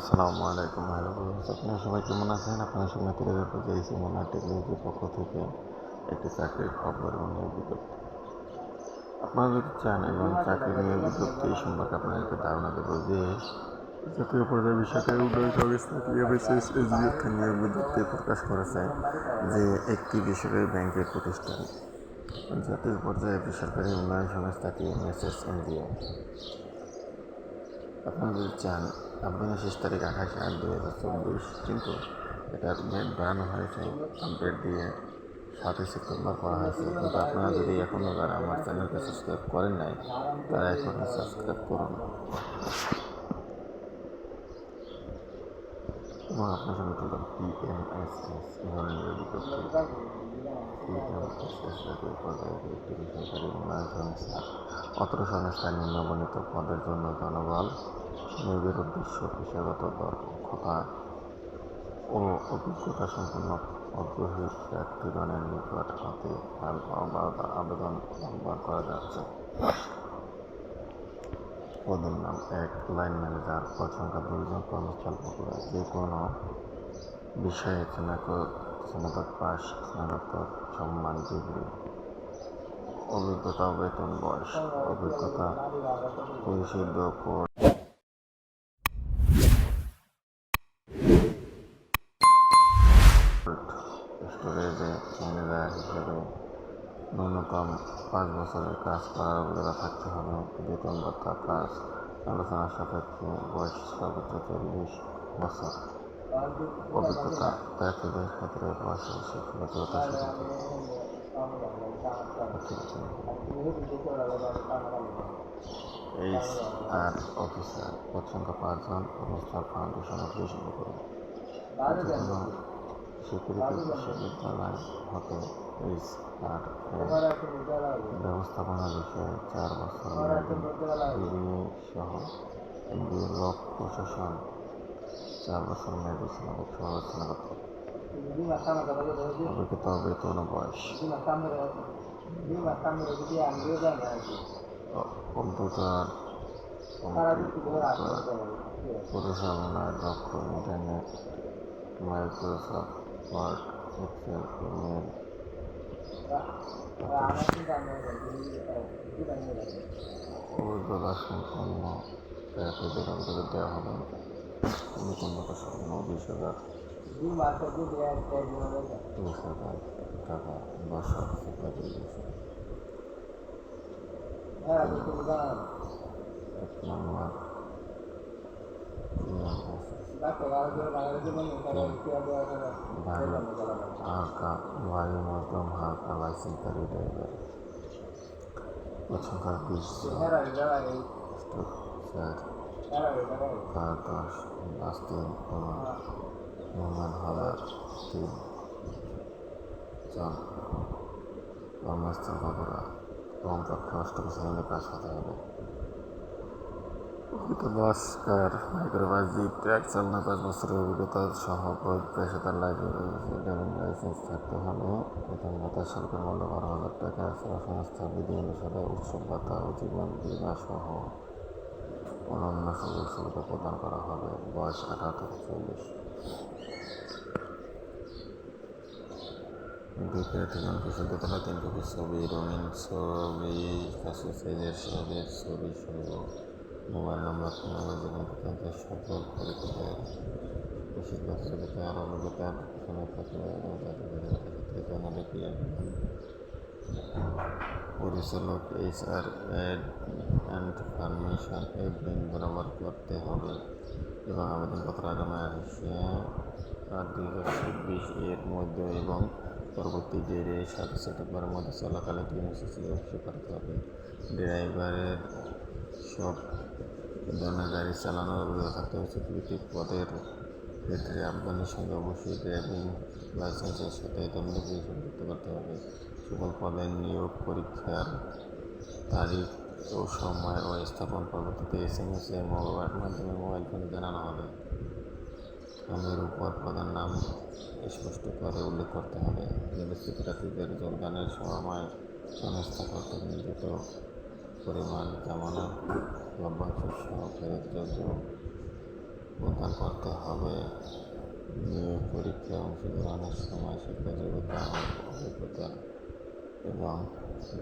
আসসালামু আলাইকুম হ্যালো আপনারা সবাই কেমন আছেন? আপনারা সবাই তুলে ধরতে চাইছি মোনা টেকনোলজির পক্ষ থেকে একটি চাকরির খবর এবং বিজ্ঞপ্তি। আপনারা যদি চান এবং চাকরি নিয়োগ বিজ্ঞপ্তি সম্পর্কে আপনাদেরকে ধারণা দেবো যে জাতীয় পর্যায়ে বেসরকারি উন্নয়ন সংস্থা টিএমএসএস এসডিএফ নিয়োগ বিজ্ঞপ্তি প্রকাশ করেছে যে একটি বেসরকারি ব্যাংকের প্রতিষ্ঠান। জাতীয় পর্যায়ে বেসরকারি উন্নয়ন সংস্থা টিএমএসএস এনজিও আপনারা যদি চান আবেদনের শেষ তারিখ আঠাশ আট দুই হাজার চব্বিশ, কিন্তু এটা ডেট বাড়ানো হয়েছে আপডেট দিয়ে সাতই সেপ্টেম্বর করা হয়েছে। কিন্তু আপনারা যদি এখনও তারা আমার চ্যানেলকে সাবস্ক্রাইব করেন নাই, তারা এখনই সাবস্ক্রাইব করুন। এবং আপনার সঙ্গে তুলব পিএমএসএস ধরনের বিজ্ঞপ্তি পিএমএসএস জাতীয় পর্যায়ে একটি বেসরকারি উন্নয়ন সংস্থা অত্র পদের জন্য জনবল নিয়োগের উদ্দেশ্য পেশাগত দক্ষতা ও অভিজ্ঞতা সম্পন্ন আগ্রহী প্রার্থীগণের নিকট হাতে আবেদন আহ্বান করা যাচ্ছে পদের নাম এক লাইন ম্যানেজার পদ সংখ্যা দুইজন যে কোনো বিষয়ে স্নাতক স্নাতক পাস স্নাতক সম্মান ডিগ্রি অভিজ্ঞতা বেতন বয়স। অভিজ্ঞতা পরিশুদ্ধ কোড ম্যানেজার হিসেবে ন্যূনতম পাঁচ বছরের কাজ করার অভিজ্ঞতা থাকতে হবে। বেতন ভাতা কাজ আলোচনা সাপেক্ষে বয়স সর্বোচ্চ চল্লিশ বছর। অভিজ্ঞতা প্রার্থীদের ক্ষেত্রে বয়সের শিক্ষাগত এইচ আর অফিসার পদ সংখ্যা পাঁচজন অবস্থার ফাউন্ডেশন অফিস শুরু করুন যেকোনো স্বীকৃত বিশ্ববিদ্যালয় হতে এইচ আর ব্যবস্থাপনা বিষয়ে চার বছর মেয়াদী সহ এমবিএ ল প্রশাসন চার বছর মেয়াদী স্নাতক সহ স্নাতক অভিজ্ঞতা বেতন বয়স। কম্পিউটার পরিচালনায় দক্ষ internet, Microsoft Word Excel email অভিজ্ঞতা সম্পন্ন অন্তরে দেওয়া হবে হাজার বিশ হাজার টাকা এক নম্বর হালকা বায়ু মধ্যম হালকা লাইসেন্সারি ড্রাইভার পছন্দ বিশ চার চার দশ তিন মোহাম্মদ হালার তিন জন কর্মস্থল বাবুরা এবং পক্ষে অষ্টম শ্রেণির কাজ হতে হবে অভিজ্ঞতা বাসকার মাইক্রোবাস ট্র্যাক চালনা পাঁচ বছরের অভিজ্ঞতা সহ পেশাদার ড্রাইভিং লাইসেন্স থাকতে হবে বেতন ভাতা মূল্য বারো হাজার টাকা সংস্থা বিধি অনুসারে উৎসব ভাতা ও জীবন বিমা সহ অন্যান্য সুযোগ সুবিধা প্রদান করা হবে। বয়স আঠারো থেকে চল্লিশ। বিশুদ্ধ তলা তিন ছবি, রঙিন ছবি সাইজের ছবি সহ। মোবাইল নম্বর নম্বর জীবন তাদের সকল পরীক্ষায় বেশিরভাগ ছবিতে আর অভিজ্ঞতার সময় থাকলে তাদের জানালে পিএম পরিচালক H R add and permission এই ব্যাংক বরাবর করতে হবে। এবং আবেদনপত্র আগামী আট দুই হাজার চব্বিশ এর মধ্যে এবং পরবর্তী ডেটে সাত সেপ্টেম্বরের মধ্যে চলাকালে টিএমসিসি অফিসে পাঠাতে হবে। ড্রাইভারের সব ধরনের গাড়ি চালানোর অভিজ্ঞতা থাকতে হবে সিকিউরিটি পদের ক্ষেত্রে আবেদনের সঙ্গে অবশ্যই ড্রাইভিং লাইসেন্সের সাথে দণ্ডকে সংযুক্ত করতে হবে। সকল পদের নিয়োগ পরীক্ষার তারিখ ও সময় ও স্থাপন পরবর্তীতে এস এম এস এর মাধ্যমে মোবাইল ফোনে জানানো হবে। আমের উপর পদের নাম স্পষ্ট করে উল্লেখ করতে হবে। নির্বাচিত প্রার্থীদের যোগদানের সময় সংস্থা কর্তৃক নির্ধারিত পরিমাণ জামানত লভ্যাংশ সহ ফেরতযোগ্য প্রদান করতে হবে। নিয়োগ পরীক্ষায় অংশগ্রহণের সময় শিক্ষাযোগ্যতা অভিজ্ঞতা এবং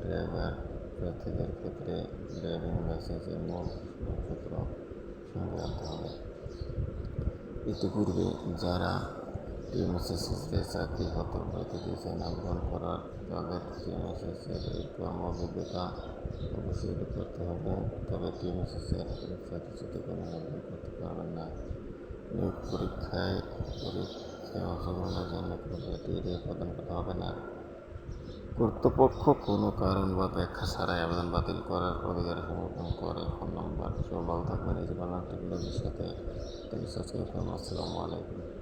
ড্রাইভার প্রার্থীদের ক্ষেত্রে ড্রাইভিং লাইসেন্সের মূল সূত্র সঙ্গে আনতে হবে। ইতিপূর্বে যারা টিএমএসএসএসে চাকরি হতে প্রতিদিন আবেদন করার তাদের কম অভিজ্ঞতা অবশ্যই করতে হবে তবে ওয়েবসাইটে যদি কোনো আবেদন করতে পারবেন না নিয়োগ পরীক্ষায় পরীক্ষায় অংশগ্রহণের জন্য কোনো প্রদান করতে হবে না কর্তৃপক্ষ কোনো কারণ বা ব্যাখ্যা ছাড়াই আবেদন বাতিল করার অধিকার সমর্থন করে। ফোন নম্বর সব ভালো থাকবেন এই বাংলা টেকনোলজির সাথে আসসালামু আলাইকুম।